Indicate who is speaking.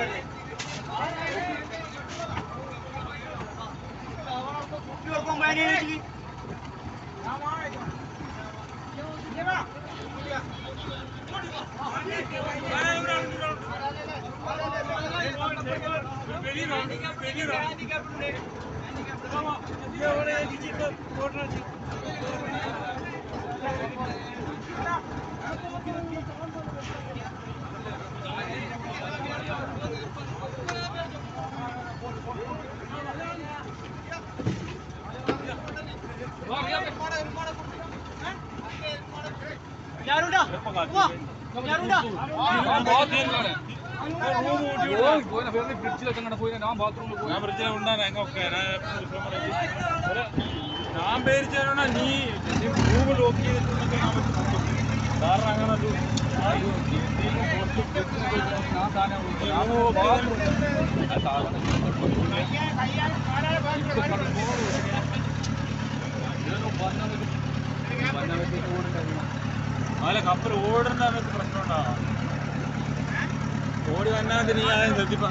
Speaker 1: வெளியே வெளியே வெளியே ഞാൻ ഞാൻ പേരിച്ചാണ് നീ നീ റൂം ലോക്ക് പറ്റും കാരണം അങ്ങനെ ഞാൻ താനെ അല്ല കപ്പൽ ഓടുന്ന സമയത്ത് പ്രശ്നം ഉണ്ടാവാം. ഓടി വന്നാൽ നീ ആദ്യം ശ്രദ്ധിപ്പ